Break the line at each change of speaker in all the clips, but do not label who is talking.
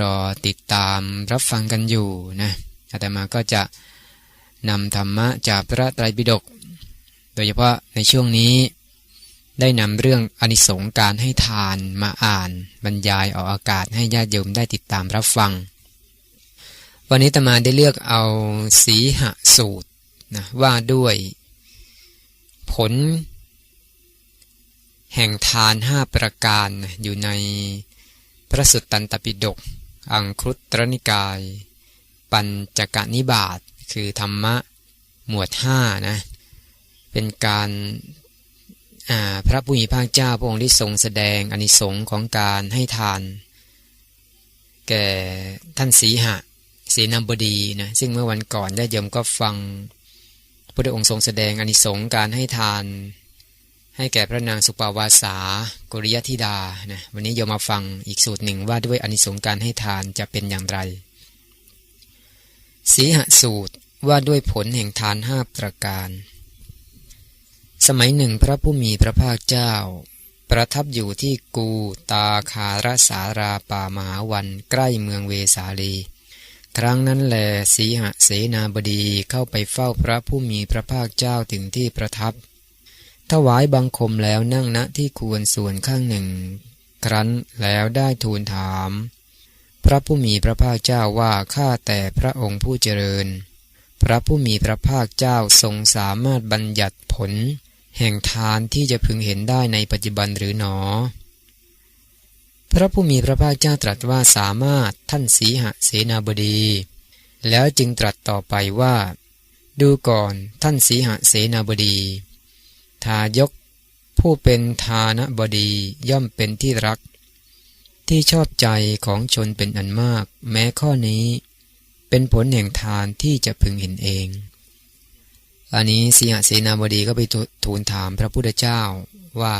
รอติดตามรับฟังกันอยู่นะอาตมาก็จะนำธรรมะจากพระไตรปิฎกโดยเฉพาะในช่วงนี้ ได้นำเรื่องอนิสงการให้ทานมาอ่าน บรรยายออกอากาศให้ญาติโยมได้ติดตามรับฟัง วันนี้ตมาได้เลือกเอาสีหสูตรนะว่าด้วย ผล แห่งทานห้าประการอยู่ในพระสุตตันตปิฎก อังคุตรนิกาย ปัญจกนิบาตคือธรรมะหมวดห้านะเป็นการพระผู้มีพระเจ้าพระองค์ที่ทรงแสดงอนิสงค์ของการให้ทาน แก่ท่านสีหะสีนบดีนะซึ่งเมื่อวันก่อนได้ยมก็ฟังพระองค์ทรงแสดงอนิสงค์การให้ทาน ให้แก่พระนางสุปาวาสากุริยธิดานะวันนี้โยมมาฟังอีกสูตรหนึ่งว่าด้วยอนิสงค์การให้ทานจะเป็นอย่างไร สีหสูตรว่าด้วยผลแห่งทานห้าประการ สมัยหนึ่งพระผู้มีพระภาคเจ้า ประทับอยู่ที่กูตาคารสาราป่ามหาวันใกล้เมืองเวสาลี ครั้งนั้นแหลสีหเสนาบดีเข้าไปเฝ้าพระผู้มีพระภาคเจ้าถึงที่ประทับ ถวายบังคมแล้วนั่งณที่ควรส่วนข้างหนึ่ง ครั้นแล้วได้ทูลถาม พระผู้มีพระภาคเจ้าว่าข้าแต่พระองค์ผู้เจริญ พระผู้มีพระภาคเจ้าทรงสามารถบัญญัติผล แห่งทานที่จะพึงเห็นได้ในปัจจุบันหรือหนอ พระผู้มีพระภาคเจ้าตรัสว่าสามารถท่านสีหเสนาบดี แล้วจึงตรัสต่อไปว่า ดูก่อนท่านสีหเสนาบดี ทายก ผู้เป็นทานบดีย่อมเป็นที่รัก ที่ชอบใจของชนเป็นอันมาก แม้ข้อนี้ เป็นผลแห่งทานที่จะพึงเห็นเอง อันนี้สีหเสนาบดีก็ไปทูลถามพระพุทธเจ้าว่า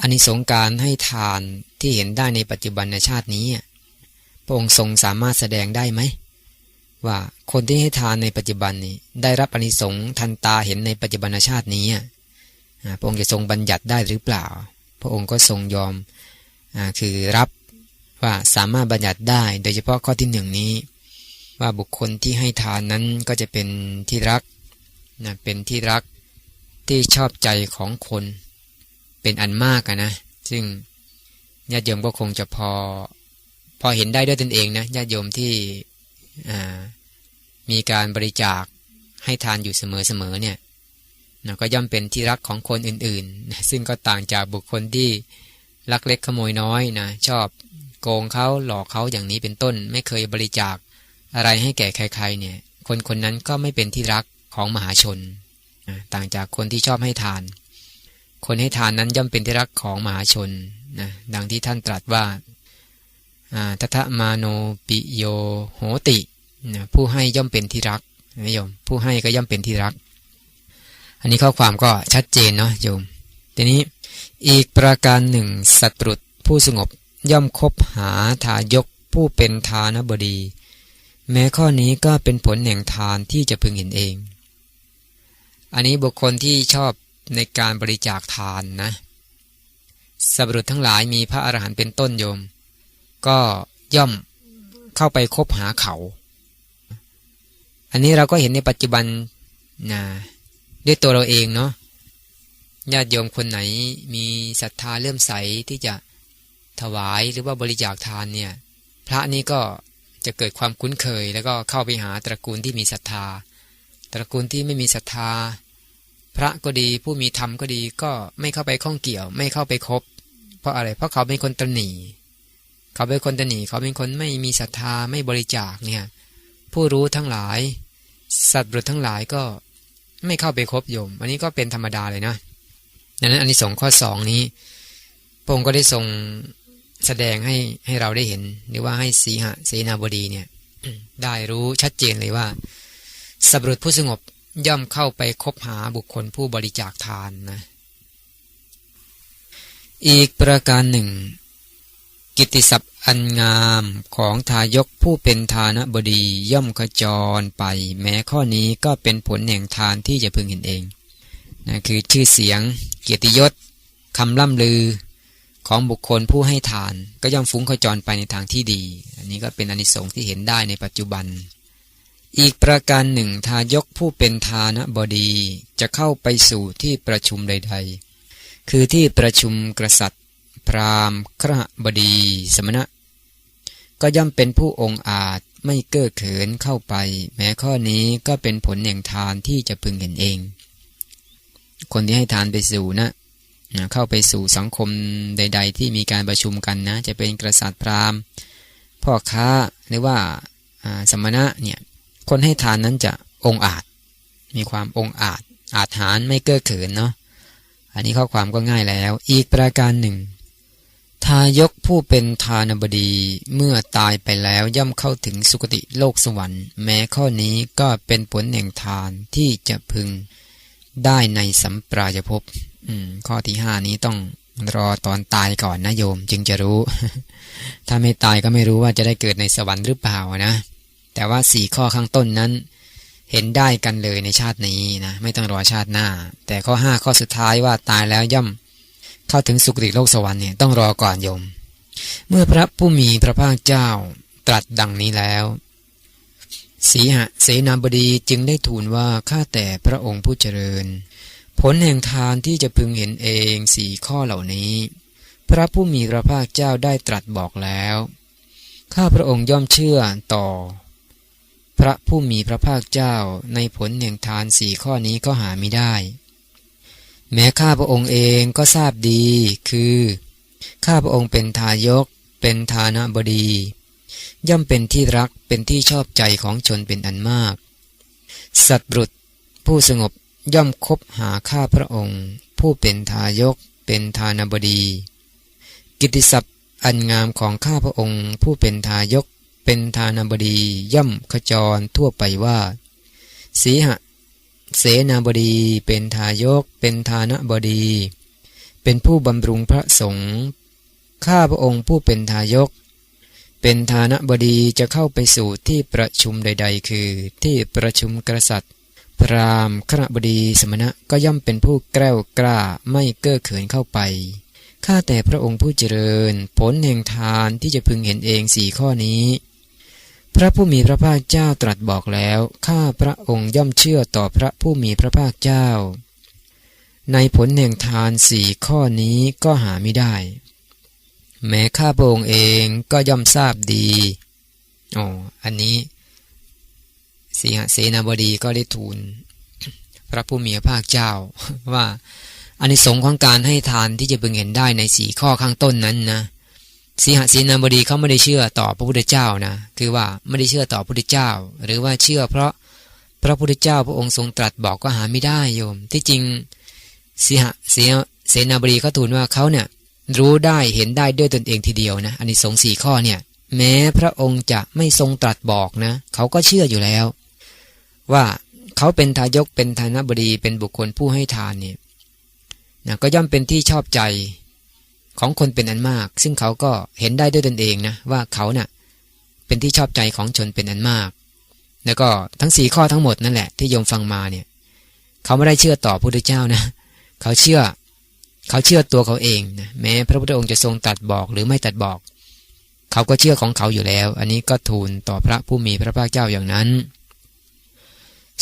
อันนี้สงการให้ทานที่เห็นได้ในปัจจุบันในชาตินี้พระองค์ทรงสามารถแสดงได้ไหมว่าคนที่ให้ทานในปัจจุบันนี้ได้รับอนิสงส์ทันตาเห็นในปัจจุบันชาตินี้ พระองค์จะทรงบัญญัติได้หรือเปล่า พระองค์ก็ทรงยอมอคือรับว่าสามารถบัญญัติได้ โดยเฉพาะข้อที่หนึ่งนี้ ว่าบุคคลที่ให้ทานนั้นก็จะเป็นที่รักนะเป็นที่รักที่ชอบใจของคนเป็นอันมากนะ ซึ่งญาติโยมก็คงจะพอ พอเห็นได้ด้วยตนเองนะญาติโยมที่มีการบริจาคให้ทานอยู่เสมอๆเนี่ย นะก็ย่อมเป็นที่รักของคนอื่นๆนะซึ่งก็ต่างจากบุคคลที่ลักเล็กขโมยน้อยนะชอบโกงเขาหลอกเขาอย่างนี้เป็นต้น ไม่เคยบริจาคอะไรให้แก่ใครๆเนี่ยคนคนนั้นก็ไม่เป็นที่รักของมหาชนนะต่างจากคนที่ชอบให้ทาน คนให้ทานนั้นย่อมเป็นที่รักของมหาชนนะดังที่ท่านตรัสว่าทัตมาโนปิโยโหตินะผู้ให้ย่อมเป็นที่รักนะโยมผู้ให้ก็ย่อมเป็นที่รัก อันนี้ข้อความก็ชัดเจนเนาะโยม ทีนี้อีกประการหนึ่งสัตรุษผู้สงบย่อมคบหาทายกผู้เป็นทานบดี แม้ข้อนี้ก็เป็นผลแห่งทานที่จะพึงเห็นเอง อันนี้บุคคลที่ชอบในการบริจาคทานนะสับรุษทั้งหลายมีพระอรหันต์เป็นต้นโยม ก็ย่อมเข้าไปคบหาเขา อันนี้เราก็เห็นในปัจจุบันนะ ด้วยตัวเราเองเนาะญาติโยมคนไหนมีศรัทธาเลื่อมใสที่จะถวายหรือว่าบริจาคทานเนี่ย พระนี่ก็จะเกิดความคุ้นเคย แล้วก็เข้าไปหาตระกูลที่มีศรัทธา ตระกูลที่ไม่มีศรัทธา พระก็ดีผู้มีธรรมก็ดีก็ไม่เข้าไปข้องเกี่ยว ไม่เข้าไปคบ เพราะอะไรเพราะเขาเป็นคนตนหนีเขาเป็นคนตนหนีเขาเป็นคนไม่มีศรัทธาไม่บริจาคเนี่ยผู้รู้ทั้งหลาย สัตว์บุตรทั้งหลายก็ ไม่เข้าไปคบโยม อันนี้ก็เป็นธรรมดาเลยนะดังนั้นอันนี้สองข้อสองนี้พระองค์ก็ได้ทรงแสดงให้ให้เราได้เห็น หรือว่าให้สีหะเสนาบดีเนี่ยได้รู้ชัดเจนเลยว่าสับรุษผู้สงบย่อมเข้าไปคบหาบุคคลผู้บริจาคทานนะ อีกประการหนึ่ง กิตติศัพท์อันงามของทายกผู้เป็นทานบดีย่อมขจรไป แม้ข้อนี้ก็เป็นผลแห่งทานที่จะพึงเห็นเองนะคือชื่อเสียง เกียรติยศคำล่ำลือของบุคคลผู้ให้ทาน ก็ย่อมฟุ้งขจรไปในทางที่ดี อันนี้ก็เป็นอนิสงส์ที่เห็นได้ในปัจจุบัน อีกประการหนึ่งทายกผู้เป็นทานบดีจะเข้าไปสู่ที่ประชุมใด ๆ คือที่ประชุมกษัตริย์ พราหมณ์ครบดีสมณะ ก็ย่อมเป็นผู้องอาจไม่เก้อเขินเข้าไป แม้ข้อนี้ก็เป็นผลแห่งทานที่จะพึงเห็นเอง คนที่ให้ทานไปสู่นะเข้าไปสู่สังคมใด ๆ ที่มีการประชุมกันนะ จะเป็นกษัตริย์พราหมณ์ พ่อค้าหรือว่าสมณะเนี่ยคนให้ทานนั้นจะองอาจ มีความองอาจอาจหารไม่เก้อเขินเนาะอันนี้ข้อความก็ง่ายแล้ว อีกประการหนึ่ง ทายกผู้เป็นทานบดีเมื่อตายไปแล้วย่อมเข้าถึงสุคติโลกสวรรค์ แม้ข้อนี้ก็เป็นผลแห่งทานที่จะพึงได้ในสัมปรายภพข้อที่ห้านี้ต้องรอตอนตายก่อนนะโยม จึงจะรู้ ถ้าไม่ตายก็ไม่รู้ว่าจะได้เกิดในสวรรค์หรือเปล่านะ แต่ว่าสี่ข้อข้างต้นนั้น เห็นได้กันเลยในชาตินี้นะ ไม่ต้องรอชาติหน้า แต่ข้อห้าข้อสุดท้ายว่าตายแล้วย่อม เข้าถึงสุคติโลกสวรรค์เนี่ยต้องรอก่อนโยม เมื่อพระผู้มีพระภาคเจ้าตรัสดังนี้แล้วสีหะเสนาบดีจึงได้ทูลว่าข้าแต่พระองค์ผู้เจริญ ผลแห่งทานที่จะพึงเห็นเองสี่ข้อเหล่านี้ พระผู้มีพระภาคเจ้าได้ตรัสบอกแล้วข้าพระองค์ย่อมเชื่อต่อ พระผู้มีพระภาคเจ้าในผลแห่งทานสี่ข้อนี้ก็หาไม่ได้ แม้ข้าพระองค์เองก็ทราบดี คือ ข้าพระองค์เป็นทายก เป็นทานบดี ย่อมเป็นที่รักเป็นที่ชอบใจของชนเป็นอันมาก สัตว์บุตรผู้สงบย่อมคบหาข้าพระองค์ ผู้เป็นทายก เป็นทานบดี กิติศัพท์อันงามของข้าพระองค์ ผู้เป็นทายก เป็นทานบดีย่อมขจรทั่วไปว่า สีหะ เสนาบดี เป็นทายก เป็นทานบดี เป็นผู้บำรุงพระสงฆ์ข้าพระองค์ผู้เป็นทายก เป็นทานบดีจะเข้าไปสู่ที่ประชุมใด ๆ คือ ที่ประชุมกษัตริย์ พรามขณบดีสมณะก็ย่อมเป็นผู้แกล้วกล้าไม่เก้อเขินเข้าไปข้าแต่พระองค์ผู้เจริญ ผลแห่งทานที่จะพึงเห็นเองสี่ข้อนี้ พระผู้มีพระภาคเจ้าตรัสบอกแล้ว ข้าพระองค์ย่อมเชื่อต่อพระผู้มีพระภาคเจ้า ในผลแห่งทานสี่ข้อนี้ก็หาไม่ได้ แม้ข้าพระองค์เองก็ย่อมทราบดีอ๋ออันนี้สีหเสนาบดีก็ได้ทูล พระผู้มีพระภาคเจ้า ว่าอานิสงส์ของการให้ทานที่จะเพึงเห็นได้ในสีข้อข้างต้นนั้นนะ สีหเสนาบดีเขาไม่ได้เชื่อต่อพระพุทธเจ้านะ คือว่าไม่ได้เชื่อต่อพระพุทธเจ้า หรือว่าเชื่อเพราะพระพุทธเจ้าพระองค์ทรงตรัสบอกก็หาไม่ได้โยม ที่จริงสีหเสเสนาบดีเขาทูลว่าเขาเนี่ยรู้ได้เห็นได้ด้วยตนเองทีเดียวนะอันนี้สงสี่ข้อเนี่ย แม้พระองค์จะไม่ทรงตรัสบอกนะเขาก็เชื่ออยู่แล้ว ว่าเขาเป็นทายกเป็นทานบดีเป็นบุคคลผู้ให้ทานเนี่ยนะก็ย่อมเป็นที่ชอบใจ ของคนเป็นอันมาก ซึ่งเขาก็เห็นได้ด้วยตนเองนะว่าเขาเนะ่ะเป็นที่ชอบใจของชนเป็นอันมาก แล้วก็ทั้งสี่ข้อทั้งหมดนั่นแหละที่โยมฟังมาเนี่ย เขาไม่ได้เชื่อต่อพระพุทธเจ้านะ เขาเชื่อ เขาเชื่อตัวเขาเองนะแม้พระพุทธองค์จะทรงตัดบอกหรือไม่ตัดบอก เขาก็เชื่อของเขาอยู่แล้ว อันนี้ก็ทูลต่อพระผู้มีพระภาคเจ้าอย่างนั้น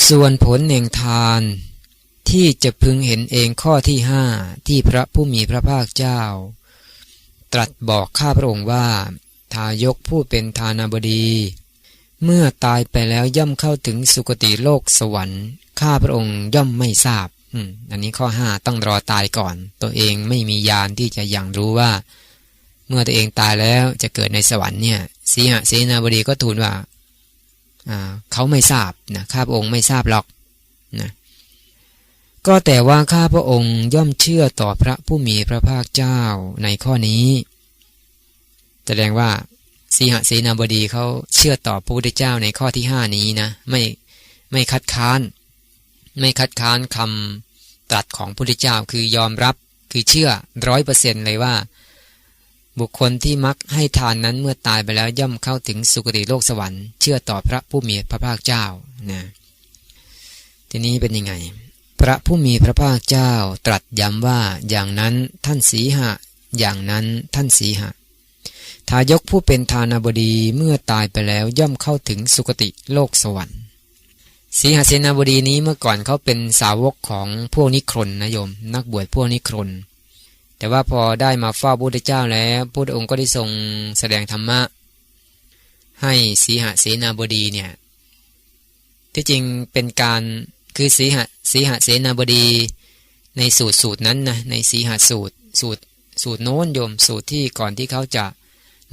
ส่วนผลแห่งทานที่จะพึงเห็นเองข้อที่ห้าที่พระผู้มีพระภาคเจ้า ตรัสบอกข้าพระองค์ว่า ทายกผู้เป็นทานาบดี เมื่อตายไปแล้วย่อมเข้าถึงสุคติโลกสวรรค์ ข้าพระองค์ย่อมไม่ทราบอันนี้ข้อห้าต้องรอตายก่อน ตัวเองไม่มียานที่จะยังรู้ว่า เมื่อตัวเองตายแล้วจะเกิดในสวรรค์เนี่ยสีหเสนาบดีก็ทูลว่าเขาไม่ทราบนะข้าพระองค์ไม่ทราบหรอกนะ ก็แต่ว่าข้าพระองค์ย่อมเชื่อต่อพระผู้มีพระภาคเจ้าในข้อนี้ แสดงว่าสีหเสนาบดีเขาเชื่อต่อพระพุทธเจ้าในข้อที่ห้านี้นะ ไม่ไม่คัดค้าน ไม่คัดค้านคำตรัสของพระพุทธเจ้าคือยอมรับคือเชื่อร้อยเปอร์เซ็นเลยว่า บุคคลที่มักให้ทานนั้นเมื่อตายไปแล้วย่อมเข้าถึงสุคติโลกสวรรค์เชื่อต่อพระผู้มีพระภาคเจ้านะทีนี้เป็นยังไง พระผู้มีพระภาคเจ้าตรัสย้ำว่าอย่างนั้นท่านสีหะ อย่างนั้นท่านสีหะ ทายกผู้เป็นทานาบดีเมื่อตายไปแล้วย่อมเข้าถึงสุคติโลกสวรรค์สีหเสนาบดีนี้เมื่อก่อนเขาเป็นสาวกของพวกนิครนนะโยม นักบวชพวกนิครน แต่ว่าพอได้มาเฝ้าพระพุทธเจ้าแล้วพระองค์ก็ได้ทรงแสดงธรรมะ ให้สีหเสนาบดีเนี่ยที่จริงเป็นการ คือสีหสีหเสนาบดีในสูตรสูตรนั้นนะในสีหสูตรสูตรสูตรโน้นโยมสูตรที่ก่อนที่เขาจะ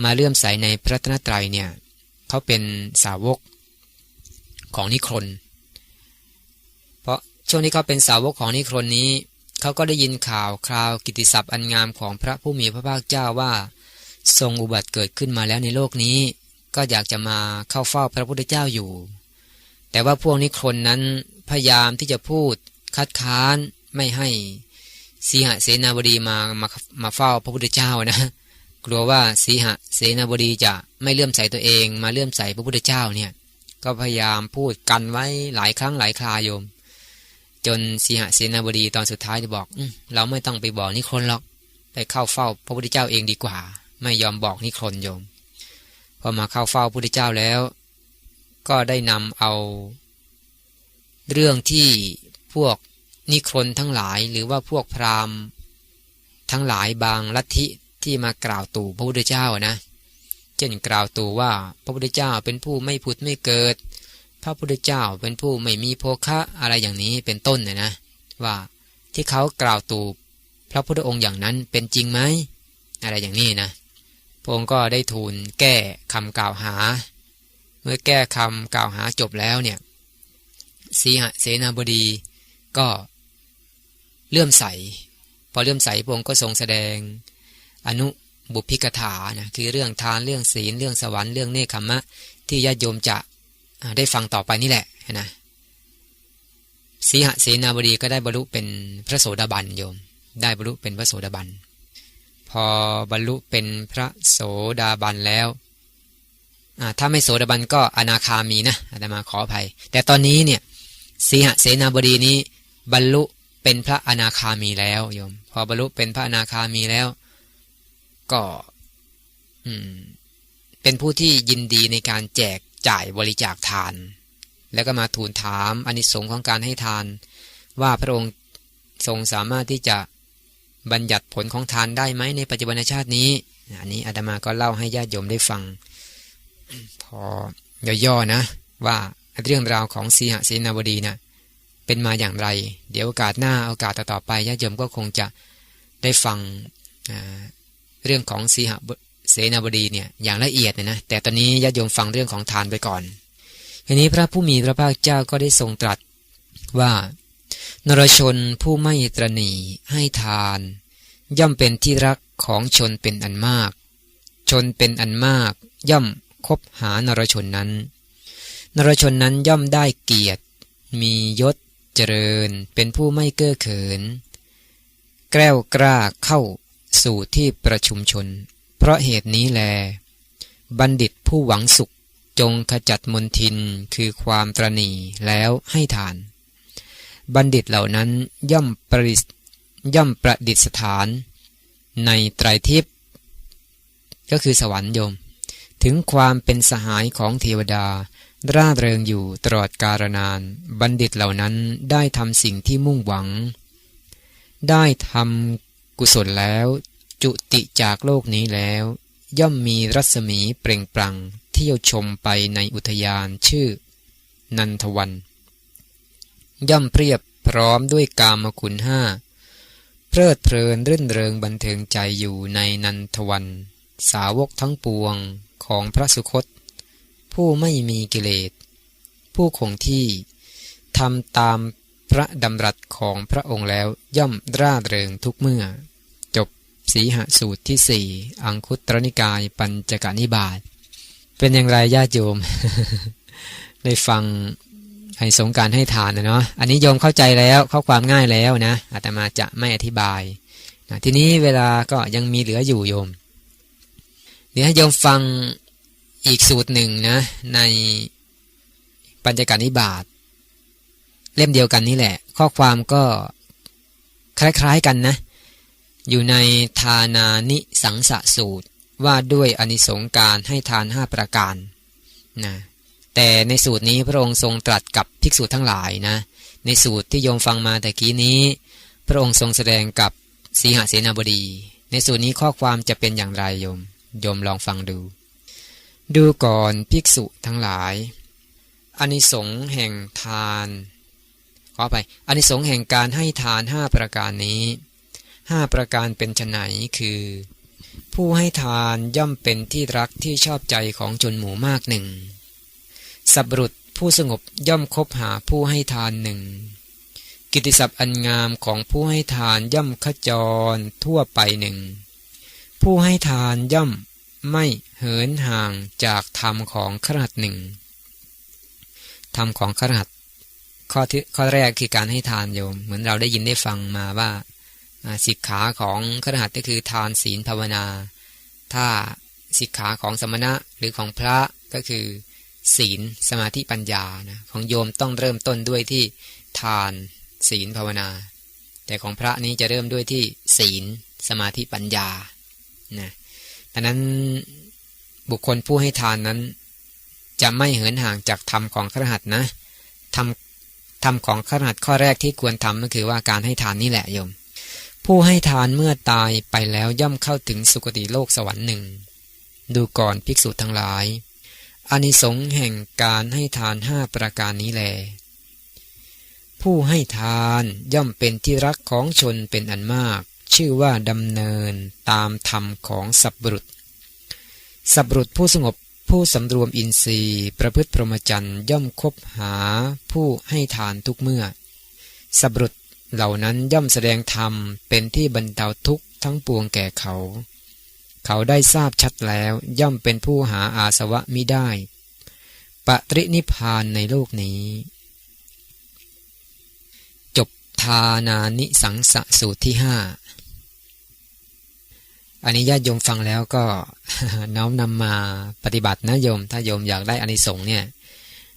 มาเลื่อมใสในพระตนตรัยเนี่ยเขาเป็นสาวกของนิครนเพราะช่วงที่เขาเป็นสาวกของนิครนนี้เขาก็ได้ยินข่าวคราวกิติศัพท์อันงามของพระผู้มีพระภาคเจ้าว่า ทรงอุบัติเกิดขึ้นมาแล้วในโลกนี้ ก็อยากจะมาเข้าเฝ้าพระพุทธเจ้าอยู่ แต่ว่าพวกนิครนนั้น พยายามที่จะพูดคัดค้านไม่ให้สีหเสนาบดีมามามาเฝ้าพระพุทธเจ้านะ กลัวว่าสีหเสนาบดีจะไม่เลื่อมใสตัวเองมาเลื่อมใสพระพุทธเจ้าเนี่ยก็พยายามพูดกันไว้หลายครั้งหลายคราโยม จนสีหเสนาบดีตอนสุดท้ายจะบอกอเราไม่ต้องไปบอกนิครนหรอกไปเข้าเฝ้าพระพุทธเจ้าเองดีกว่า ไม่ยอมบอกนิครนโยม พอมาเข้าเฝ้าพระพุทธเจ้าแล้ว ก็ได้นำเอา เรื่องที่พวกนิครนทั้งหลายหรือว่าพวกพราหมณ์ ทั้งหลายบางลัทธิที่มากล่าวตู่พระพุทธเจ้านะ เช่นกล่าวตู่ว่าพระพุทธเจ้าเป็นผู้ไม่ผุดไม่เกิด พระพุทธเจ้าเป็นผู้ไม่มีโภคะอะไรอย่างนี้เป็นต้นนะนะ ว่าที่เขากล่าวตู่พระพุทธองค์อย่างนั้นเป็นจริงไหมอะไรอย่างนี้นะพระองค์ก็ได้ทูลแก้คำกล่าวหา เมื่อแก้คำกล่าวหาจบแล้วเนี่ย สีหเสนาบดีก็เลื่อมใส พอเลื่อมใสพระองค์ก็ทรงแสดง อนุบุพิกถานะคือเรื่องทานเรื่องศีลเรื่องสวรรค์เรื่องเนคขมะ ที่ญาติโยมจะได้ฟังต่อไปนี่แหละนะสีหเสนาบดีก็ได้บรรลุเป็นพระโสดาบันโยม ได้บรรลุเป็นพระโสดาบัน พอบรรลุเป็นพระโสดาบันแล้วถ้าไม่โสดาบันก็อนาคามีนะอาตมาขออภัย แต่ตอนนี้เนี่ย สีหเสนาบดีนี้ บรรลุเป็นพระอนาคามีแล้วโยม พอบรรลุเป็นพระอนาคามีแล้ว ก็เป็นผู้ที่ยินดีในการแจกจ่ายบริจาคทาน แล้วก็มาทูลถามอนิสงค์ของการให้ทาน ว่าพระองค์ทรงสามารถที่จะบัญญัติผลของทานได้ไหมในปัจจุบันชาตินี้ อันนี้อาตมาก็เล่าให้ญาติโยมได้ฟัง พอย่อๆนะ ว่า เรื่องราวของสีหศีนาบดีนะ่ะเป็นมาอย่างไร เดี๋ยวโอกาสหน้าโอกาสต่อๆไปญาติโยมก็คงจะได้ฟังเรื่องของสีหเสนาบดีเนี่ยอย่างละเอียดเนี่ยนะแต่ตอนนี้ญาติโยมฟังเรื่องของทานไปก่อนทีนี้พระผู้มีพระภาคเจ้าก็ได้ทรงตรัสว่านรชนผู้ไม่ตรณีให้ทาน ย่อมเป็นที่รักของชนเป็นอันมาก ชนเป็นอันมาก ย่อมคบหานรชนนั้น นรชนนั้นย่อมได้เกียรติ มียศเจริญ เป็นผู้ไม่เก้อเขิน แกล้วกล้าเข้าสู่ที่ประชุมชน เพราะเหตุนี้แล บัณฑิตผู้หวังสุขจงขจัดมนทินคือความตรณีแล้วให้ทาน บัณฑิตเหล่านั้นย่อมประดิษย่อมประดิษฐาน ในไตรทิพย์ก็คือสวรรค์โยม ถึงความเป็นสหายของเทวดา ร่าเริงอยู่ตลอดกาลนาน บัณฑิตเหล่านั้นได้ทำสิ่งที่มุ่งหวัง ได้ทำกุศลแล้ว จุติจากโลกนี้แล้ว ย่อมมีรัศมีเปล่งปลั่งเที่ยวชมไปในอุทยานชื่อ นันทวัน ย่อมเปรียบพร้อมด้วยกามคุณห้าเพลิดเพลินรื่นเริงบันเทิงใจอยู่ในนันทวัน สาวกทั้งปวงของพระสุคต ผู้ไม่มีกิเลส ผู้คงที่ทำตามพระดำรัสของพระองค์แล้วย่อมร่าเริงทุกเมื่อ จบสีหสูตรที่สี่อังคุตรนิกายปัญจกนิบาตเป็นอย่างไรญาติโยม ได้ฟังให้สงการให้ทานนะเนาะอันนี้โยมเข้าใจแล้วเข้าความง่ายแล้วนะอาตมาจะไม่อธิบายนะทีนี้เวลาก็ยังมีเหลืออยู่โยม เดี๋ยวให้โยมฟัง อีกสูตรหนึ่งนะ ในปัญจการนิบาตเล่มเดียวกันนี่แหละ ข้อความก็คล้ายๆกันนะ อยู่ในทานานิสังสะสูตรว่าด้วยอนิสงการให้ทานห้าประการนะแต่ในสูตรนี้พระองค์ทรงตรัสกับภิกษุทั้งหลายนะ ในสูตรที่โยมฟังมาแต่กี้นี้ พระองค์ทรงแสดงกับสีหเสนาบดี ในสูตรนี้ข้อความจะเป็นอย่างไรโยม โยมลองฟังดู ดูก่อนภิกษุทั้งหลายอานิสงส์แห่งทานขอไปอานิสงส์แห่งการให้ทานห้าประการนี้ห้าประการเป็นไฉนคือ ผู้ให้ทานย่อมเป็นที่รักที่ชอบใจของชนหมู่มากหนึ่งสับรุษผู้สงบย่อมคบหาผู้ให้ทานหนึ่งกิติศัพท์อันงามของผู้ให้ทานย่อมขจรทั่วไปหนึ่งผู้ให้ทานย่อม ไม่เหินห่างจากธรรมของขรัดหนึ่งธรรมของขรัดข้อที่ข้อแรกคือการให้ทานโยม เหมือนเราได้ยินได้ฟังมาว่าสิกขาของขรัดก็คือทานศีลภาวนา ถ้าสิกขาของสมณะหรือของพระก็คือ ศีลสมาธิปัญญานะของโยมต้องเริ่มต้นด้วยที่ทานศีลภาวนา แต่ของพระนี้จะเริ่มด้วยที่ศีลสมาธิปัญญานะ ดังนั้นบุคคลผู้ให้ทานนั้น จะไม่เหินห่างจากธรรมของขรหัสนะทำธรรมของขรหัสข้อแรกที่ควรทำก็คือว่าการให้ทานนี่แหละโยม ผู้ให้ทานเมื่อตายไปแล้วย่อมเข้าถึงสุคติโลกสวรรค์หนึ่งดูก่อนภิกษุทั้งหลายอานิสงส์แห่งการให้ทานห้าประการนี้แล ผู้ให้ทานย่อมเป็นที่รักของชนเป็นอันมาก ชื่อว่าดำเนินตามธรรมของสับรุษ สับรุษผู้สงบผู้สำรวมอินทรีย์ ประพฤติพรหมจรรย์ย่อมคบหาผู้ให้ทานทุกเมื่อ สับรุษเหล่านั้นย่อมแสดงธรรมเป็นที่บรรเทาทุกข์ทั้งปวงแก่เขา เขาได้ทราบชัดแล้วย่อมเป็นผู้หาอาสวะมิได้ปตรินิพานในโลกนี้ จบทานานิสังสสูตรที่ห้า อันนี้ญาติโยมฟังแล้วก็น้อมนำมาปฏิบัตินะโยม ถ้าโยมอยากได้อานิสงส์เนี่ย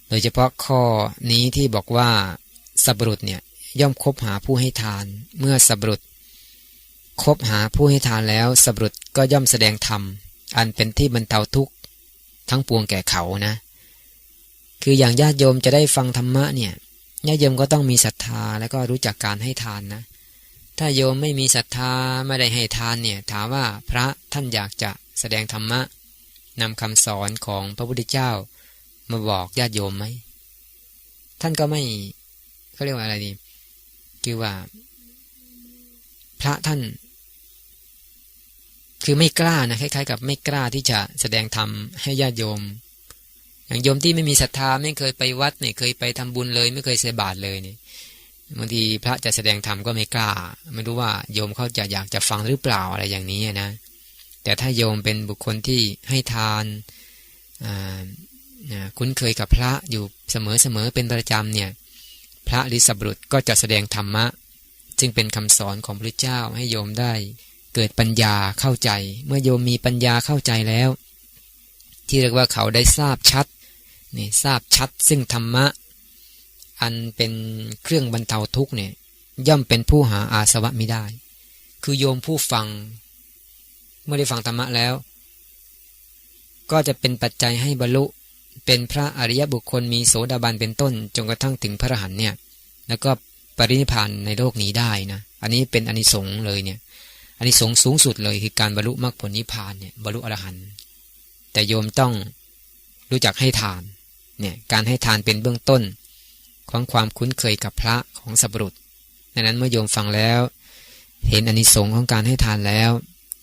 โดยเฉพาะข้อนี้ที่บอกว่าสับรุษเนี่ยย่อมคบหาผู้ให้ทาน เมื่อสับรุษคบหาผู้ให้ทานแล้วสับรุษก็ย่อมแสดงธรรม อันเป็นที่บรรเทาทุกข์ทั้งปวงแก่เขานะ คืออย่างญาติโยมจะได้ฟังธรรมะเนี่ยญาติโยมก็ต้องมีศรัทธาแล้วก็รู้จักการให้ทานนะ ถ้าโยมไม่มีศรัทธาไม่ได้ให้ทานเนี่ยถามว่าพระท่านอยากจะแสดงธรรมะนำคำสอนของพระพุทธเจ้า มาบอกญาติโยมไหมท่านก็ไม่เขาเรียกว่าอะไรดีคือว่า พระท่าน คือไม่กล้านะคล้ายๆ กับไม่กล้าที่จะแสดงธรรมให้ญาติโยม อย่างโยมที่ไม่มีศรัทธาไม่เคยไปวัดไม่เคยไปทำบุญเลย ไม่เคยใส่บาตรเลยนี่ บางทีพระจะแสดงธรรมก็ไม่กล้า ไม่รู้ว่าโยมเขาจะอยากจะฟังหรือเปล่าอะไรอย่างนี้นะ แต่ถ้าโยมเป็นบุคคลที่ให้ทานคุ้นเคยกับพระอยู่เสมอๆเป็นประจำเนี่ยพระหรือสับรุษก็จะแสดงธรรมะจึงเป็นคำสอนของพระเจ้าให้โยมได้ เกิดปัญญาเข้าใจ เมื่อโยมมีปัญญาเข้าใจแล้ว ที่เรียกว่าเขาได้ทราบชัดนี่ทราบชัดซึ่งธรรมะ อันเป็นเครื่องบรรเทาทุกเนี่ยย่อมเป็นผู้หาอาสวะไม่ได้ คือโยมผู้ฟัง เมื่อได้ฟังธรรมะแล้ว ก็จะเป็นปัจจัยให้บรรลุ เป็นพระอริยบุคคลมีโสดาบันเป็นต้น จนกระทั่งถึงพระรหันเนี่ย แล้วก็ปรินิพานในโลกนี้ได้นะ อันนี้เป็นอนิสงส์เลยเนี่ยอันนี้สงสูงสุดเลยคือการบรรลุมรรคผลนิพพานเนี่ยบรรลุอรหันต์แต่โยมต้องรู้จักให้ทานเนี่ยการให้ทานเป็นเบื้องต้น ของความคุ้นเคยกับพระของสัพรุษดังนั้นเมื่อโยมฟังแล้ว เห็นอนิสงส์ของการให้ทานแล้ว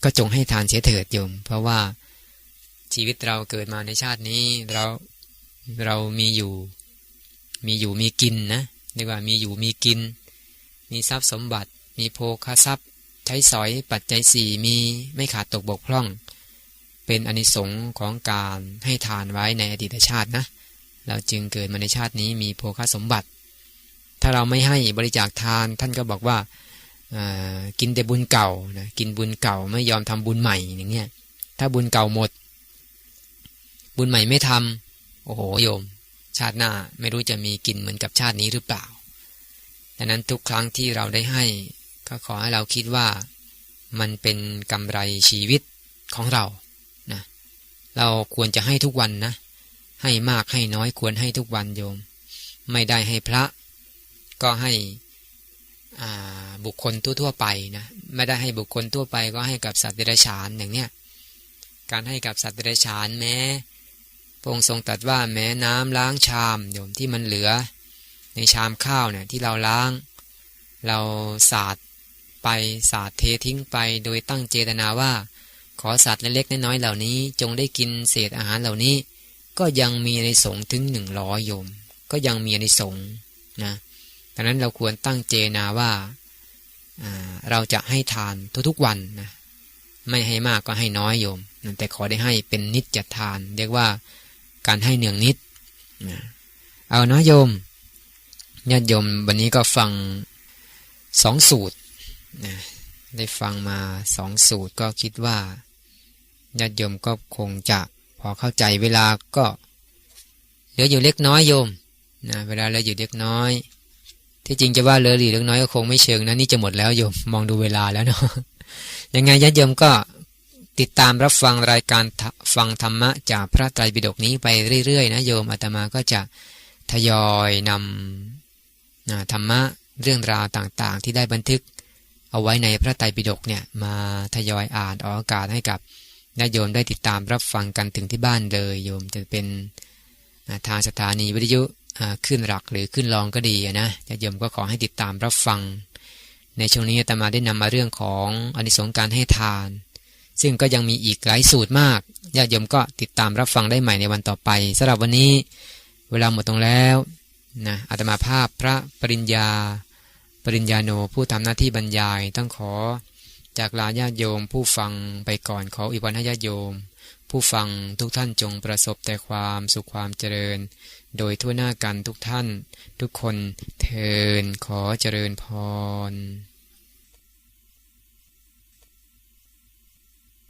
ก็จงให้ทานเสียเถิดโยม เพราะว่าชีวิตเราเกิดมาในชาตินี้เราเรามีอยู่ มีอยู่มีกินนะเรียกว่ามีอยู่มีกิน มีทรัพย์สมบัติ มีโภคทรัพย์ ใช้สอยปัจจัยสี่มีไม่ขาดตกบกพร่อง เป็นอนิสงค์ของการให้ทานไว้ในอดีตชาตินะ เราจึงเกิดมาในชาตินี้มีโภคสมบัติ ถ้าเราไม่ให้บริจาคทาน ท่านก็บอกว่ากินแต่บุญเก่านะกินบุญเก่าไม่ยอมทำบุญใหม่อย่างเงี้ยถ้าบุญเก่าหมด บุญใหม่ไม่ทำโอ้โหโยม ชาติหน้าไม่รู้จะมีกินเหมือนกับชาตินี้หรือเปล่าดังนั้นทุกครั้งที่เราได้ให้ ก็ขอให้เราคิดว่ามันเป็นกำไรชีวิตของเรานะเราควรจะให้ทุกวันนะ ให้มากให้น้อยควรให้ทุกวันโยม ไม่ได้ให้พระ ก็ให้บุคคลทั่วๆไปนะไม่ได้ให้บุคคลทั่วไป ก็ให้กับสัตว์เดรัจฉานอย่างเนี้ยการให้กับสัตว์เดรัจฉานแม้พระองค์ทรงตรัสว่าแม้น้ำล้างชามโยมที่มันเหลือ ในชามข้าวเนี่ยที่เราล้าง เราสาดไปสาดเททิ้งไป โดยตั้งเจตนาว่า ขอสัตว์เล็กๆน้อยๆเหล่านี้ จงได้กินเศษอาหารเหล่านี้ ก็ยังมีในสงถึงหนึ่งร้อยโยม ก็ยังมีในสงนะดังนั้นเราควรตั้งเจนาว่าเราจะให้ทานทุกๆวันนะไม่ให้มากก็ให้น้อยโยม แต่ขอได้ให้เป็นนิจจทาน เรียกว่าการให้เนืองนิดนะเอานะโยมญาติโยมวันนี้ก็ฟังสองสูตรนะได้ฟังมาสองสูตรก็คิดว่าญาติโยมก็คงจะ พอเข้าใจเวลาก็เหลืออยู่เล็กน้อยโยมนะเวลาเหลืออยู่เล็กน้อย ที่จริงจะว่าเหลืออยู่เล็กน้อยก็คงไม่เชิงนะนี่จะหมดแล้วโยมมองดูเวลาแล้วเนาะยังไงญาติโยมก็ติดตามรับฟังรายการฟังธรรมะจากพระไตรปิฎกนี้ไปเรื่อยๆนะโยมอาตมาก็จะทยอยนำธรรมะเรื่องราวต่างๆ ที่ได้บันทึกเอาไว้ในพระไตรปิฎกเนี่ยมาทยอยอ่านออกอากาศให้กับ ญาติโยมได้ติดตามรับฟังกันถึงที่บ้านเลย โยมจะเป็นทางสถานีวิทยุขึ้นหลักหรือขึ้นรองก็ดีนะญาติโยมก็ขอให้ติดตามรับฟัง ในช่วงนี้อาตมาได้นำมาเรื่องของอนิสงส์การให้ทาน ซึ่งก็ยังมีอีกหลายสูตรมากญาติโยมก็ติดตามรับฟังได้ใหม่ในวันต่อไปสำหรับวันนี้เวลาหมดตรงแล้วนะอาตมาภาพพระปริญญา ปริญญาโนผู้ทำหน้าที่บรรยายต้องขอ จากลาญาโยมผู้ฟังไปก่อนขออิวันญาโยม ผู้ฟังทุกท่านจงประสบแต่ความสุขความเจริญ โดยทั่วหน้ากันทุกท่าน ทุกคนเทินขอเจริญพร